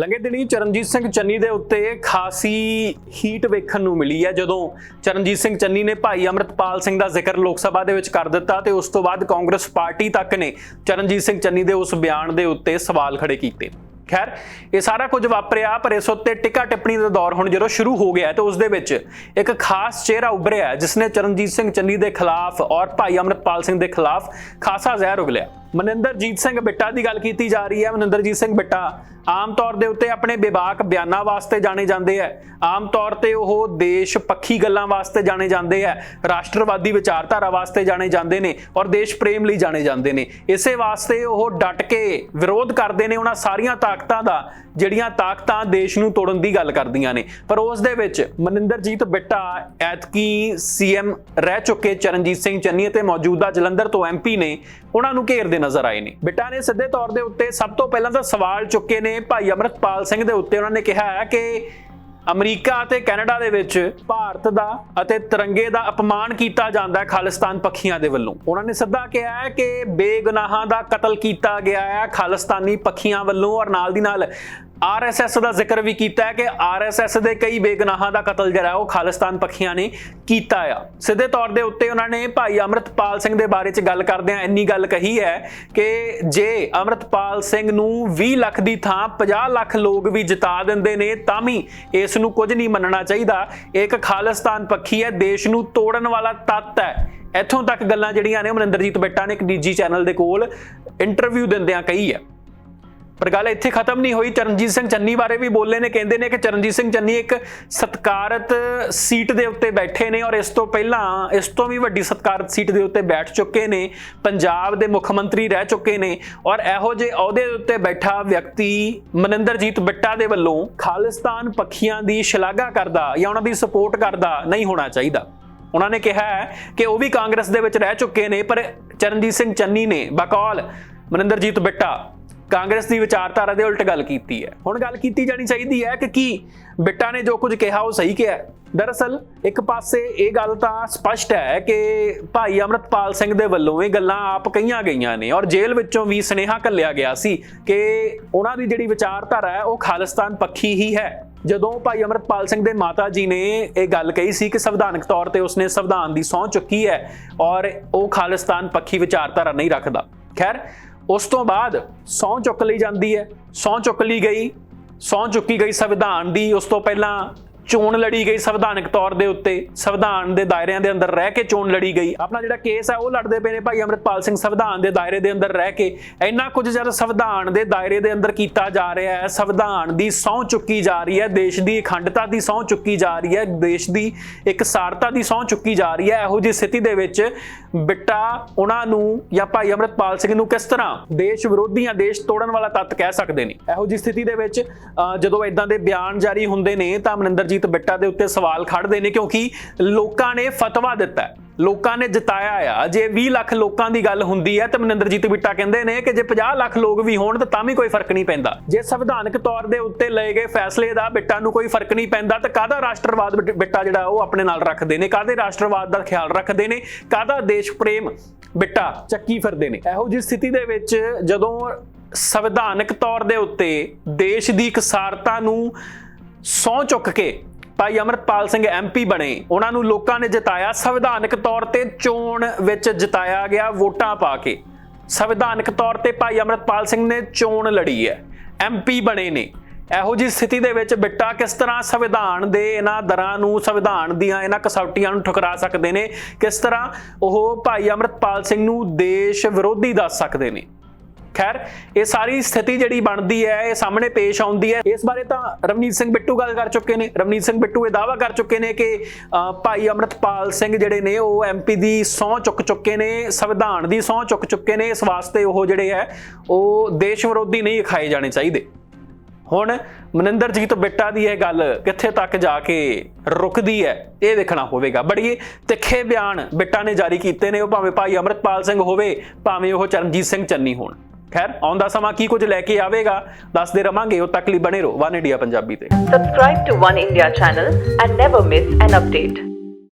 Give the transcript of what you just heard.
ਲੰਘੇ ਦਿਨੀ ਚਰਨਜੀਤ ਸਿੰਘ ਚੰਨੀ ਦੇ ਉੱਤੇ ਖਾਸੀ ਹੀਟ ਵੇਖਣ ਨੂੰ ਮਿਲੀ ਹੈ। ਜਦੋਂ ਚਰਨਜੀਤ ਸਿੰਘ ਚੰਨੀ ਨੇ ਭਾਈ ਅਮਰਤਪਾਲ ਸਿੰਘ ਦਾ ਜ਼ਿਕਰ ਲੋਕ ਸਭਾ ਦੇ ਵਿੱਚ ਕਰ ਦਿੱਤਾ ਤੇ ਉਸ ਤੋਂ ਬਾਅਦ ਕਾਂਗਰਸ ਪਾਰਟੀ ਤੱਕ ਨੇ ਚਰਨਜੀਤ ਸਿੰਘ ਚੰਨੀ ਦੇ ਉਸ ਬਿਆਨ ਦੇ ਉੱਤੇ ਸਵਾਲ ਖੜੇ ਕੀਤੇ। ਖੈਰ ਇਹ ਸਾਰਾ ਕੁਝ ਵਾਪਰਿਆ ਪਰ ਇਸ ਉੱਤੇ ਟਿੱਕਾ ਟਿੱਪਣੀ ਦਾ ਦੌਰ ਹੁਣ ਜਦੋਂ ਸ਼ੁਰੂ ਹੋ ਗਿਆ ਤੇ ਉਸ ਦੇ ਵਿੱਚ ਇੱਕ ਖਾਸ ਚਿਹਰਾ ਉੱਭਰਿਆ ਹੈ, ਜਿਸ ਨੇ ਚਰਨਜੀਤ ਸਿੰਘ ਚੰਨੀ ਦੇ ਖਿਲਾਫ ਔਰ ਭਾਈ ਅਮਰਤਪਾਲ ਸਿੰਘ ਦੇ ਖਿਲਾਫ ਖਾਸਾ ਜ਼ਹਿਰ ਉਗਲਿਆ। ਮਨਿੰਦਰਜੀਤ ਸਿੰਘ ਬਿੱਟਾ ਦੀ ਗੱਲ ਕੀਤੀ ਜਾ ਰਹੀ ਹੈ। ਮਨਿੰਦਰਜੀਤ ਸਿੰਘ ਬਿੱਟਾ ਆਮ ਤੌਰ ਦੇ ਉੱਤੇ ਆਪਣੇ ਬੇਬਾਕ ਬਿਆਨਾਂ ਵਾਸਤੇ ਜਾਣੇ ਜਾਂਦੇ ਆ। ਆਮ ਤੌਰ ਤੇ ਉਹ ਦੇਸ਼ ਪੱਖੀ ਗੱਲਾਂ ਵਾਸਤੇ ਜਾਣੇ ਜਾਂਦੇ ਆ। ਰਾਸ਼ਟਰਵਾਦੀ ਵਿਚਾਰਧਾਰਾ ਵਾਸਤੇ ਜਾਣੇ ਜਾਂਦੇ ਨੇ ਔਰ ਦੇਸ਼ ਪ੍ਰੇਮ ਲਈ ਜਾਣੇ ਜਾਂਦੇ ਨੇ। ਇਸੇ ਵਾਸਤੇ ਉਹ ਡਟ ਕੇ ਵਿਰੋਧ ਕਰਦੇ ਨੇ ਉਹਨਾਂ ਸਾਰੀਆਂ ਤਾਕਤਾਂ ਦਾ। ਜਿਹੜੀਆਂ ਤਾਕਤਾਂ ਦੇਸ਼ ਨੂੰ ਤੋੜਨ ਦੀ ਗੱਲ ਕਰਦੀਆਂ ਨੇ। ਪਰ ਉਸ ਦੇ ਵਿੱਚ ਮਨਿੰਦਰਜੀਤ ਬਿੱਟਾ ਐਤਕੀ ਸੀਐਮ ਰਹਿ ਚੁੱਕੇ ਚਰਨਜੀਤ ਸਿੰਘ ਚੰਨੀ ਅਤੇ ਮੌਜੂਦਾ ਜਲੰਧਰ ਤੋਂ ਐਮਪੀ ਨੇ ਉਹਨਾਂ ਨੂੰ ਘੇਰਦੇ ਨਜ਼ਰ ਆਏ ਨੇ। ਬਿੱਟਾ ਨੇ ਸਿੱਧੇ ਤੌਰ ਦੇ ਉੱਤੇ ਸਭ ਤੋਂ ਪਹਿਲਾਂ ਤਾਂ ਸਵਾਲ ਚੁੱਕੇ ਨੇ ਭਾਈ ਅਮਰਤਪਾਲ ਸਿੰਘ ਦੇ ਉੱਤੇ। ਉਹਨਾਂ ਨੇ ਕਿਹਾ ਹੈ ਕਿ ਅਮਰੀਕਾ ਅਤੇ ਕੈਨੇਡਾ ਦੇ ਵਿੱਚ ਭਾਰਤ ਦਾ ਅਤੇ ਤਿਰੰਗੇ ਦਾ ਅਪਮਾਨ ਕੀਤਾ ਜਾਂਦਾ ਹੈ ਖਾਲਿਸਤਾਨ ਪੱਖੀਆਂ ਦੇ ਵੱਲੋਂ। ਉਹਨਾਂ ਨੇ ਸਿੱਧਾ ਕਿਹਾ ਹੈ ਕਿ ਬੇਗੁਨਾਹਾਂ ਦਾ ਕਤਲ ਕੀਤਾ ਗਿਆ ਹੈ ਖਾਲਿਸਤਾਨੀ ਪੱਖੀਆਂ ਵੱਲੋਂ। ਔਰ ਨਾਲ ਦੀ ਨਾਲ ਆਰਐਸਐਸ ਦਾ ਜ਼ਿਕਰ ਵੀ ਕੀਤਾ ਹੈ ਕਿ ਆਰਐਸਐਸ ਦੇ ਕਈ ਬੇਗੁਨਾਹਾਂ ਦਾ ਕਤਲ ਜਿਹੜਾ ਉਹ ਖਾਲਿਸਤਾਨ ਪੱਖੀਆਂ ਨੇ ਕੀਤਾ ਆ। ਸਿੱਧੇ ਤੌਰ ਦੇ ਉੱਤੇ ਉਹਨਾਂ ਨੇ ਭਾਈ ਅਮਰਤਪਾਲ ਸਿੰਘ ਦੇ ਬਾਰੇ 'ਚ ਗੱਲ ਕਰਦਿਆਂ ਇੰਨੀ ਗੱਲ ਕਹੀ ਹੈ ਕਿ ਜੇ ਅਮਰਤਪਾਲ ਸਿੰਘ ਨੂੰ 20 ਲੱਖ ਦੀ ਥਾਂ 50 ਲੱਖ ਲੋਕ ਵੀ ਜਿਤਾ ਦਿੰਦੇ ਨੇ, ਤਾਂ ਵੀ ਇਸ ਨੂੰ ਕੁਝ ਨਹੀਂ ਮੰਨਣਾ ਚਾਹੀਦਾ। ਇਹ ਇੱਕ ਖਾਲਿਸਤਾਨ ਪੱਖੀ ਹੈ, ਦੇਸ਼ ਨੂੰ ਤੋੜਨ ਵਾਲਾ ਤੱਤ ਹੈ। ਇੱਥੋਂ ਤੱਕ ਗੱਲਾਂ ਜਿਹੜੀਆਂ ਨੇ ਮਨਿੰਦਰਜੀਤ ਬਿੱਟਾ ਨੇ ਇੱਕ ਨਿੱਜੀ ਚੈਨਲ ਦੇ ਕੋਲ ਇੰਟਰਵਿਊ ਦਿੰਦਿਆਂ ਕਹੀ ਹੈ। ਪਰ ਗੱਲ ਇੱਥੇ ਖਤਮ ਨਹੀਂ ਹੋਈ। ਚਰਨਜੀਤ ਸਿੰਘ ਚੰਨੀ ਬਾਰੇ ਵੀ ਬੋਲੇ ਨੇ, ਕਹਿੰਦੇ ਨੇ ਕਿ ਚਰਨਜੀਤ ਸਿੰਘ ਚੰਨੀ ਇੱਕ ਸਤਕਾਰਤ ਸੀਟ ਦੇ ਉੱਤੇ ਬੈਠੇ ਨੇ ਔਰ ਇਸ ਤੋਂ ਪਹਿਲਾਂ, ਇਸ ਤੋਂ ਵੀ ਵੱਡੀ ਸਤਕਾਰਤ ਸੀਟ ਦੇ ਉੱਤੇ ਬੈਠ ਚੁੱਕੇ ਨੇ, ਪੰਜਾਬ ਦੇ ਮੁੱਖ ਮੰਤਰੀ ਰਹਿ ਚੁੱਕੇ ਨੇ ਔਰ ਇਹੋ ਜਿਹੇ ਅਹੁਦੇ ਉੱਤੇ ਬੈਠਾ ਵਿਅਕਤੀ ਮਨਿੰਦਰਜੀਤ ਬਿੱਟਾ ਦੇ ਵੱਲੋਂ ਖਾਲਿਸਤਾਨ ਪੱਖੀਆਂ ਦੀ ਸ਼ਲਾਘਾ ਕਰਦਾ ਜਾਂ ਉਹਨਾਂ ਦੀ ਸਪੋਰਟ ਕਰਦਾ ਨਹੀਂ ਹੋਣਾ ਚਾਹੀਦਾ। ਉਹਨਾਂ ਨੇ ਕਿਹਾ ਹੈ ਕਿ ਉਹ ਵੀ ਕਾਂਗਰਸ ਦੇ ਵਿੱਚ ਰਹਿ ਚੁੱਕੇ ਨੇ, ਪਰ ਚਰਨਜੀਤ ਸਿੰਘ ਚੰਨੀ ਨੇ ਬਕੌਲ ਮਨਿੰਦਰਜੀਤ ਬਿੱਟਾ ਕਾਂਗਰਸ ਦੀ ਵਿਚਾਰਧਾਰਾ ਦੇ ਉਲਟ ਗੱਲ ਕੀਤੀ ਹੈ। ਹੁਣ ਗੱਲ ਕੀਤੀ ਜਾਣੀ ਚਾਹੀਦੀ ਹੈ ਕਿ ਕੀ ਬਿੱਟਾ ਨੇ ਜੋ ਕੁਝ ਕਿਹਾ ਉਹ ਸਹੀ ਕਿਹਾ ਦਰਅਸਲ, ਇੱਕ ਪਾਸੇ ਇਹ ਗੱਲ ਤਾਂ ਸਪਸ਼ਟ ਹੈ ਕਿ ਭਾਈ ਅਮਰਤਪਾਲ ਸਿੰਘ ਦੇ ਵੱਲੋਂ ਇਹ ਗੱਲਾਂ ਆਪ ਕਹੀਆਂ ਗਈਆਂ ਨੇ ਔਰ ਜੇਲ੍ਹ ਵਿੱਚੋਂ ਵੀ ਸੁਨੇਹਾ ਕੱਲਿਆ ਗਿਆ ਸੀ ਕਿ ਉਹਨਾਂ ਦੀ ਜਿਹੜੀ ਵਿਚਾਰਧਾਰਾ ਹੈ, ਉਹ ਖਾਲਿਸਤਾਨ ਪੱਖੀ ਹੀ ਹੈ। ਜਦੋਂ ਭਾਈ ਅਮਰਤਪਾਲ ਸਿੰਘ ਦੇ ਮਾਤਾ ਜੀ ਨੇ ਇਹ ਗੱਲ ਕਹੀ ਸੀ ਕਿ ਸੰਵਿਧਾਨਕ ਤੌਰ ਤੇ ਉਸਨੇ ਸੰਵਿਧਾਨ ਦੀ ਸਹੁੰ ਚੁੱਕੀ ਹੈ ਔਰ ਉਹ ਖਾਲਿਸਤਾਨ ਪੱਖੀ ਵਿਚਾਰਧਾਰਾ ਨਹੀਂ ਰੱਖਦਾ। ਖੈਰ ਉਸ ਤੋਂ ਬਾਅਦ ਸਹੁੰ ਚੁੱਕ ਲਈ ਜਾਂਦੀ ਹੈ। ਸਹੁੰ ਚੁੱਕ ਲਈ ਗਈ। ਸਹੁੰ ਚੁੱਕੀ ਗਈ ਸੰਵਿਧਾਨ ਦੀ। ਉਸ ਤੋਂ ਪਹਿਲਾਂ ਚੋਣ ਲੜੀ ਗਈ ਸੰਵਿਧਾਨਕ ਤੌਰ ਦੇ ਉੱਤੇ। ਸੰਵਿਧਾਨ ਦੇ ਦਾਇਰਿਆਂ ਦੇ ਅੰਦਰ ਰਹਿ ਕੇ ਚੋਣ ਲੜੀ ਗਈ। ਆਪਣਾ ਜਿਹੜਾ ਕੇਸ ਹੈ ਉਹ ਲੜਦੇ ਪਏ ਨੇ ਭਾਈ ਅਮਰਿਤਪਾਲ ਸਿੰਘ ਸੰਵਿਧਾਨ ਦੇ ਦਾਇਰੇ ਦੇ ਅੰਦਰ ਰਹਿ ਕੇ। ਇੰਨਾ ਕੁਝ ਜਦ ਸੰਵਿਧਾਨ ਦੇ ਦਾਇਰੇ ਦੇ ਅੰਦਰ ਕੀਤਾ ਜਾ ਰਿਹਾ ਹੈ, ਸੰਵਿਧਾਨ ਦੀ ਸਹੁੰ ਚੁੱਕੀ ਜਾ ਰਹੀ ਹੈ, ਦੇਸ਼ ਦੀ ਅਖੰਡਤਾ ਦੀ ਸਹੁੰ ਚੁੱਕੀ ਜਾ ਰਹੀ ਹੈ, ਦੇਸ਼ ਦੀ ਇੱਕ ਸਾਰਤਾ ਦੀ ਸਹੁੰ ਚੁੱਕੀ ਜਾ ਰਹੀ ਹੈ। ਇਹੋ ਜਿਹੀ ਸਥਿਤੀ ਦੇ ਵਿੱਚ ਬਿੱਟਾ, ਉਹਨਾਂ ਨੂੰ ਜਾਂ ਭਾਈ ਅਮਰਿਤਪਾਲ ਸਿੰਘ ਨੂੰ ਕਿਸ ਤਰ੍ਹਾਂ ਦੇਸ਼ ਵਿਰੋਧੀਆਂ ਦੇਸ਼ ਤੋੜਨ ਵਾਲਾ ਤੱਤ ਕਹਿ ਸਕਦੇ ਨੇ? ਇਹੋ ਜਿਹੀ ਸਥਿਤੀ ਦੇ ਵਿੱਚ ਜਦੋਂ ਇਦਾਂ ਦੇ ਬਿਆਨ ਜਾਰੀ ਹੁੰਦੇ ਨੇ, ਤਾਂ ਮਨਿੰਦਰਜੀਤ ਬਿੱਟਾ ਦੇ ਉੱਤੇ ਸਵਾਲ ਖੜਦੇ ਨੇ ਕਿਉਂਕਿ ਲੋਕਾਂ ਨੇ ਫਤਵਾ ਦਿੱਤਾ ਹੈ। ਲੋਕਾਂ ਨੇ ਜਿਤਾਇਆ ਆ। ਜੇ 20 ਲੱਖ ਲੋਕਾਂ ਦੀ ਗੱਲ ਹੁੰਦੀ ਹੈ ਤਾਂ ਮਨਿੰਦਰਜੀਤ ਬਿੱਟਾ ਕਹਿੰਦੇ ਨੇ ਕਿ ਜੇ 50 ਲੱਖ ਲੋਕ ਵੀ ਹੋਣ ਤਾਂ ਤਾਂ ਵੀ ਕੋਈ ਫ਼ਰਕ ਨਹੀਂ ਪੈਂਦਾ। ਜੇ ਸੰਵਿਧਾਨਕ ਤੌਰ ਦੇ ਉੱਤੇ ਲਏ ਗਏ ਫੈਸਲੇ ਦਾ ਬਿੱਟਾ ਨੂੰ ਕੋਈ ਫ਼ਰਕ ਨਹੀਂ ਪੈਂਦਾ ਤਾਂ ਕਾਹਦਾ ਰਾਸ਼ਟਰਵਾਦ ਬਿੱਟਾ ਜਿਹੜਾ ਉਹ ਆਪਣੇ ਨਾਲ ਰੱਖਦੇ ਨੇ? ਕਾਹਦੇ ਰਾਸ਼ਟਰਵਾਦ ਦਾ ਖਿਆਲ ਰੱਖਦੇ ਨੇ? ਕਾਹਦਾ ਦੇਸ਼ ਪ੍ਰੇਮ ਬਿੱਟਾ ਚੱਕੀ ਫਿਰਦੇ ਨੇ? ਇਹੋ ਜਿਹੀ ਸਥਿਤੀ ਦੇ ਵਿੱਚ ਜਦੋਂ ਸੰਵਿਧਾਨਕ ਤੌਰ ਦੇ ਉੱਤੇ ਦੇਸ਼ ਦੀ ਇਕਸਾਰਤਾ ਨੂੰ ਸਹੁੰ ਚੁੱਕ ਕੇ ਭਾਈ ਅਮਰਤਪਾਲ ਸਿੰਘ ਐਮਪੀ ਬਣੇ। ਉਹਨਾਂ ਨੂੰ ਲੋਕਾਂ ਨੇ ਜਿਤਾਇਆ, ਸੰਵਿਧਾਨਕ ਤੌਰ ਤੇ ਚੋਣ ਵਿੱਚ ਜਿਤਾਇਆ ਗਿਆ ਵੋਟਾਂ ਪਾ ਕੇ। ਸੰਵਿਧਾਨਕ ਤੌਰ ਤੇ ਭਾਈ ਅਮਰਤਪਾਲ ਸਿੰਘ ਨੇ ਚੋਣ ਲੜੀ ਹੈ। ਐਮਪੀ ਬਣੇ ਨੇ। ਇਹੋ ਜਿਹੀ ਸਥਿਤੀ ਦੇ ਵਿੱਚ ਬਿੱਟਾ ਕਿਸ ਤਰ੍ਹਾਂ ਸੰਵਿਧਾਨ ਦੇ ਇਹਨਾਂ ਦਰਾਂ ਨੂੰ, ਸੰਵਿਧਾਨ ਦੀਆਂ ਇਹਨਾਂ ਕਸੌਟੀਆਂ ਨੂੰ ਠੁਕਰਾ ਸਕਦੇ ਨੇ? ਕਿਸ ਤਰ੍ਹਾਂ ਉਹ ਭਾਈ ਅਮਰਤਪਾਲ ਸਿੰਘ ਨੂੰ ਦੇਸ਼ ਵਿਰੋਧੀ ਦੱਸ ਸਕਦੇ ਨੇ? ਖੈਰ, ਇਹ ਸਾਰੀ ਸਥਿਤੀ ਜਿਹੜੀ ਬਣਦੀ ਹੈ, ਇਹ ਸਾਹਮਣੇ ਪੇਸ਼ ਆਉਂਦੀ ਹੈ। ਇਸ ਬਾਰੇ ਤਾਂ ਰਵਨੀਤ ਸਿੰਘ ਬਿੱਟੂ ਗੱਲ ਕਰ ਚੁੱਕੇ ਨੇ। ਰਵਨੀਤ ਸਿੰਘ ਬਿੱਟੂ ਇਹ ਦਾਅਵਾ ਕਰ ਚੁੱਕੇ ਨੇ ਕਿ ਭਾਈ ਅਮਰਤਪਾਲ ਸਿੰਘ ਜਿਹੜੇ ਨੇ, ਉਹ ਐਮਪੀ ਦੀ ਸਹੁੰ ਚੁੱਕ ਚੁੱਕੇ ਨੇ, ਸੰਵਿਧਾਨ ਦੀ ਸਹੁੰ ਚੁੱਕ ਚੁੱਕੇ ਨੇ। ਇਸ ਵਾਸਤੇ ਉਹ ਜਿਹੜੇ ਹੈ, ਉਹ ਦੇਸ਼ ਵਿਰੋਧੀ ਨਹੀਂ ਖਾਏ ਜਾਣੇ ਚਾਹੀਦੇ। ਹੁਣ ਮਨਿੰਦਰਜੀਤ ਬਿੱਟਾ ਦੀ ਇਹ ਗੱਲ ਕਿੱਥੇ ਤੱਕ ਜਾ ਕੇ ਰੁਕਦੀ ਹੈ, ਇਹ ਦੇਖਣਾ ਹੋਵੇਗਾ। ਬੜੀ ਤਿੱਖੇ ਬਿਆਨ ਬਿੱਟਾ ਨੇ ਜਾਰੀ ਕੀਤੇ ਨੇ। ਉਹ ਭਾਵੇਂ ਭਾਈ ਅਮਰਤਪਾਲ ਸਿੰਘ ਹੋਵੇ, ਭਾਵੇਂ ਉਹ ਚਰਨਜੀਤ ਸਿੰਘ ਚੰਨੀ ਹੋਣ। ਖੈਰ ਆਉਂਦਾ ਸਮਾਂ ਕੀ ਕੁਝ ਲੈ ਕੇ ਆਵੇਗਾ ਦੱਸਦੇ ਰਵਾਂਗੇ ਉਹ ਤੱਕ ਲਈ ਬਣੇ ਰਹੋ ਵਨ ਇੰਡੀਆ ਪੰਜਾਬੀ ਤੇ subscribe to One India channel and never miss an update